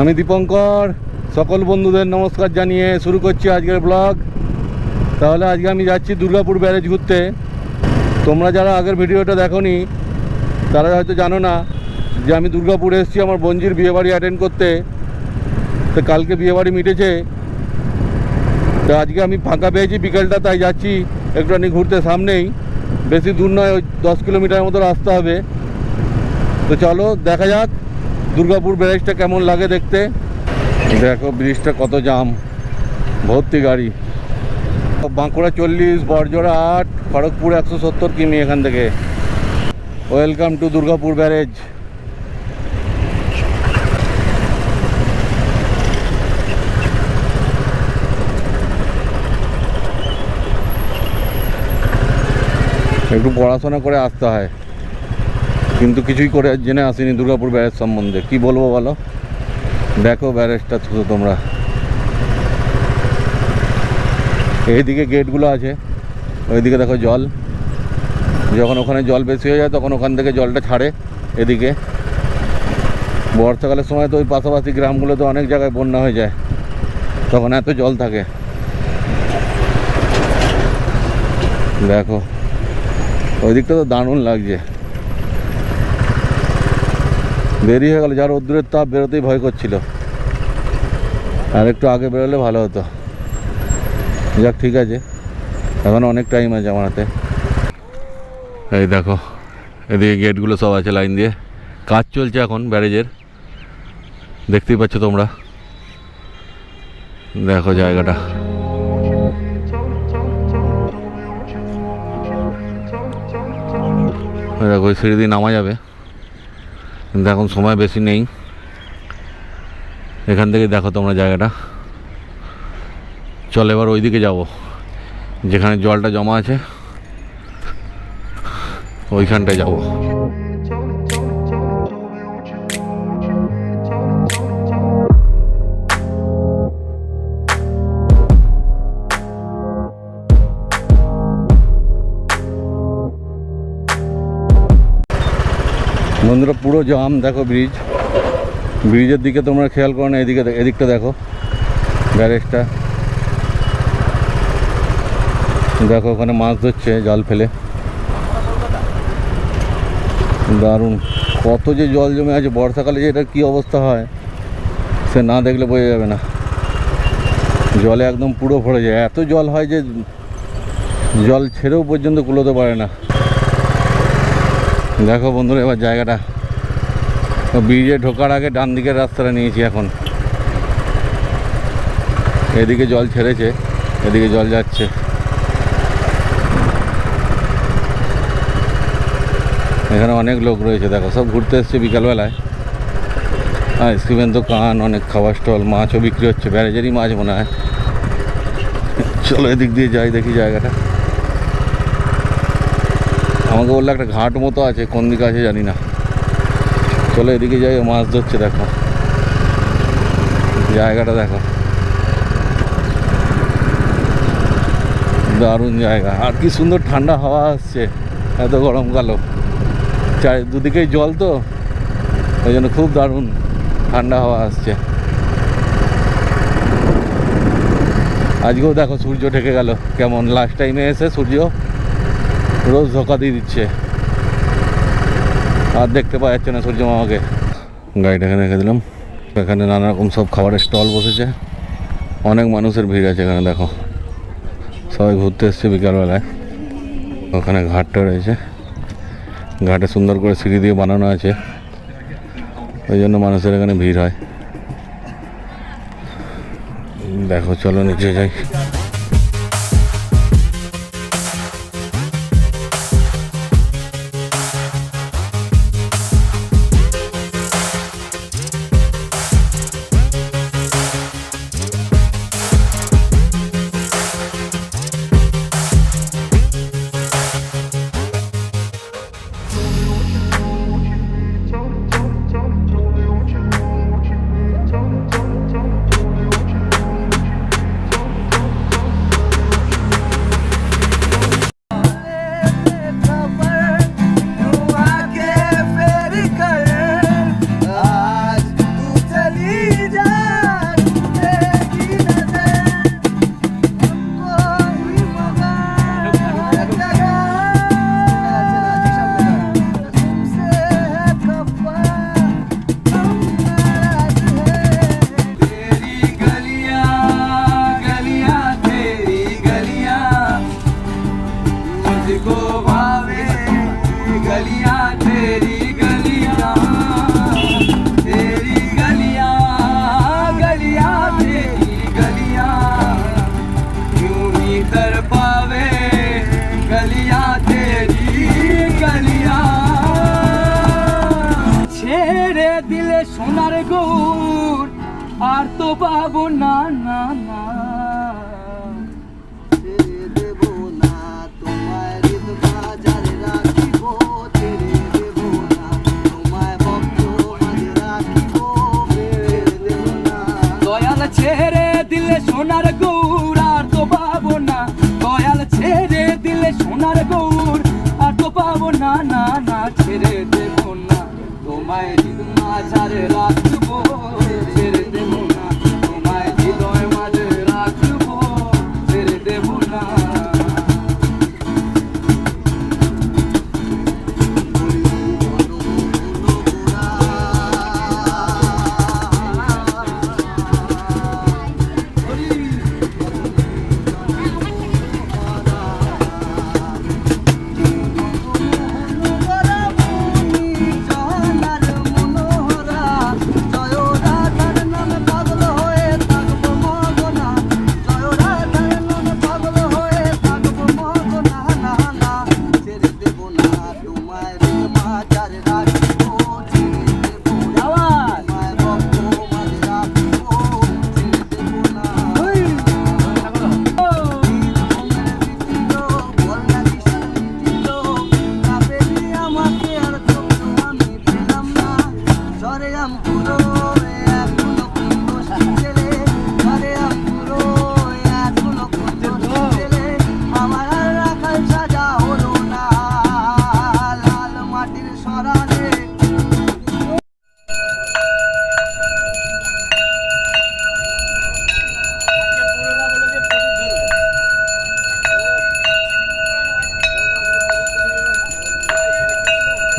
আমি দীপঙ্কর। সকল বন্ধুদের নমস্কার জানিয়ে শুরু করছি আজকের ব্লগ তাহলে আজকে আমি যাচ্ছি দুর্গাপুর ব্যারেজ ঘুরতে। তোমরা যারা আগের ভিডিওটা দেখোনি, তারা হয়তো জানো না যে আমি দুর্গাপুর এসেছি, আমার বঞ্জির বিয়েবাড়ি অ্যাটেন্ড করতে। তো কালকে বিয়েবাড়ি মিটেছে। তো আজকে আমি ফাঁকা পেয়েছি বিকেলটা, তাই যাচ্ছি একটুখানি ঘুরতে সামনেই। বেশি দূর নয়, ওই দশ কিলোমিটার মতো রাস্তা হবে। তো চলো, দেখা যাক। দুর্গাপুর ব্যারেজটা কেমন লাগে দেখতে? দেখো, ব্রিজটা কত জাম। ভর্তি গাড়ি। বাঁকুড়া চল্লিশ বরজোড়া আট, খড়গপুর একশো সত্তর কিমি এখান থেকে। Welcome to Durgapur barrage. একটু পড়াশোনা করে আসতে হয়। কিন্তু কিছুই করে জেনে আসিনি দুর্গাপুর ব্যারেজ সম্বন্ধে। কি বলব বলো? দেখো ব্যারেজটা শুধু তোমরা। এইদিকে গেটগুলো আছে, ওইদিকে দেখো জল। যখন ওখানে জল বেশি হয়ে যায় তখন ওখান থেকে জলটা ছাড়ে এদিকে। বর্ষাকালের সময় তো ওই পাশাপাশি গ্রামগুলোতে অনেক জায়গায় বন্যা হয়ে যায়। তখন এত জল থাকে। দেখো ওই দিকটা তো দারুণ লাগছে। দেরি হয়ে গেল, যার রোদ্দুরের তাপ বেরোতেই ভয় করছিল। আর একটু আগে বেরোলে ভালো হতো। যাক, ঠিক আছে। এখন অনেক টাইম আছে আমার হাতে। এই দেখো, এদিকে গেটগুলো সব আছে লাইন দিয়ে। কাজ চলছে এখন ব্যারেজের। দেখতেই পাচ্ছ তোমরা। দেখো জায়গাটা। দেখো সিঁড়ি দিয়ে নামা যাবে। কিন্তু এখন সময় বেশি নেই। এখান থেকে দেখো তোমরা জায়গাটা। চল এবার ওইদিকে যাব। যেখানে জলটা জমা আছে, ওইখানটায় যাব। বন্ধুরা, পুরো জাম দেখো ব্রিজ। ব্রিজের দিকে তোমরা খেয়াল করো না, এদিকে এদিকটা দেখো। ব্যারেজটা। দেখো, ওখানে মাছ ধরছে, জাল ফেলে। দারুণ। কত যে জল জমে আছে, বর্ষাকালে যে এটার কী অবস্থা হয়, সে না দেখলে বোঝা যাবে না। জলে একদম পুরো ভরে যায়। এত জল হয় যে, জল ছেড়েও পর্যন্ত কুলোতে পারে না। দেখো বন্ধুরা, এবার জায়গাটা। ব্রিজে ঢোকার আগে ডান দিকের রাস্তাটা নিয়েছি এখন। এদিকে জল ছেড়েছে, এদিকে জল যাচ্ছে। এখানে অনেক লোক রয়েছে, দেখো, সব ঘুরতে এসছে বিকালবেলায়। আইসক্রিমের দোকান অনেক খাবার স্টল, মাছও বিক্রি হচ্ছে, ব্যারেজেরই মাছ মনে হয়। চলো এদিক দিয়ে যাই, দেখি জায়গাটা। আমাকে বলল একটা ঘাট মতো আছে, কোন দিকে আছে জানি না। চলো এদিকে যাই মাছ ধরছে, দেখো। জায়গাটা দেখো। দারুণ জায়গা। আর কি সুন্দর ঠান্ডা হাওয়া আসছে, এত গরমকালও চারি, দুদিকেই জল তো, ওই জন্য খুব দারুণ ঠান্ডা হাওয়া আসছে। আজকেও দেখো সূর্য ঢেকে গেল, কেমন? লাস্ট টাইমে এসে সূর্য রোজ ধোকা দিয়ে দিচ্ছে। আর দেখতে পাওয়া যাচ্ছে না সূর্য মামাকে। গাড়িটা এখানে রেখে দিলাম। এখানে নানা রকম সব খাবারের স্টল বসেছে। অনেক মানুষের ভিড় আছে এখানে, দেখো। সবাই ঘুরতে এসছে বিকালবেলায়। ওখানে ঘাটটা রয়েছে। ঘাটে সুন্দর করে সিঁড়ি দিয়ে বানানো আছে। ওই জন্য মানুষের এখানে ভিড় হয়। দেখো, চলো নিচে যাই।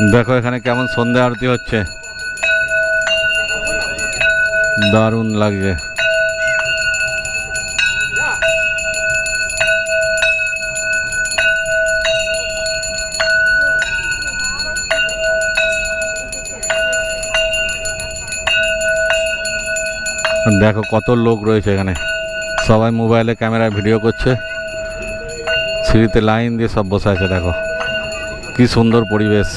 দেখো এখানে কেমন সন্ধ্যা আরতি হচ্ছে। দারুণ লাগছে। দেখো কত লোক রয়েছে এখানে। সবাই মোবাইলে ক্যামেরায় ভিডিও করছে। সিঁড়িতে লাইন দিয়ে সব বসে আছে, দেখো। কি সুন্দর পরিবেশ।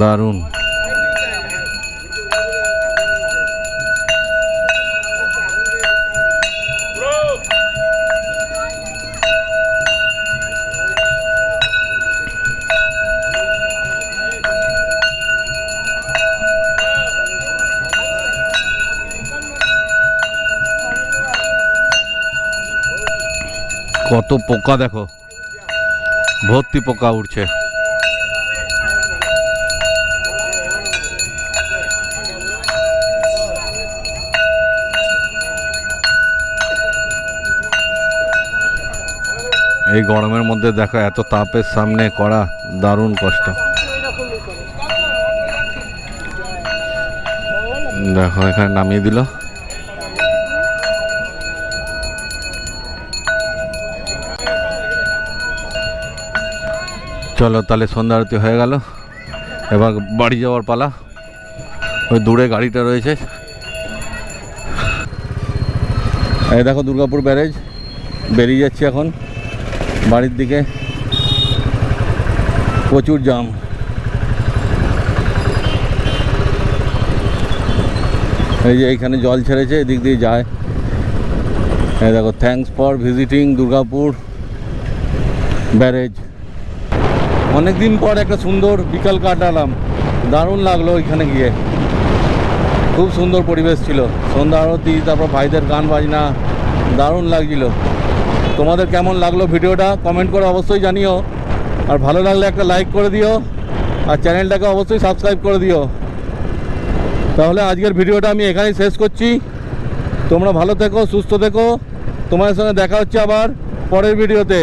দারুণ। কত পোকা দেখো। ভর্তি পোকা উঠছে এই গরমের মধ্যে দেখো, এত তাপের সামনে করা দারুণ কষ্ট। দেখো, এখানে নামিয়ে দিল। চলো তাহলে সন্ধ্যা আরতি হয়ে গেল। এবার বাড়ি যাওয়ার পালা। ওই দূরে গাড়িটা রয়েছে। এই দেখো, দুর্গাপুর ব্যারেজ। বেরিয়ে যাচ্ছি এখন। বাড়ির দিকে প্রচুর জাম। এই যে এইখানে জল ছেড়েছে, এদিক দিয়ে যায়। এই দেখো thanks for visiting Durgapur barrage. অনেক দিন পর একটা সুন্দর বিকাল কাটালাম। দারুণ লাগল ওইখানে গিয়ে। খুব সুন্দর পরিবেশ ছিল। সন্ধ্যা আরতি, তারপর ভাইদের গান বাজনা, দারুণ লাগছিল। তোমাদের কেমন লাগল ভিডিওটা কমেন্ট করে অবশ্যই জানিও। আর ভালো লাগলে একটা লাইক করে দিও, আর চ্যানেলটাকে অবশ্যই সাবস্ক্রাইব করে দিও। তাহলে আজকের ভিডিওটা আমি এখানেই শেষ করছি। তোমরা ভালো থেকো, সুস্থ থেকো। তোমাদের সঙ্গে দেখা হচ্ছে আবার পরের ভিডিওতে।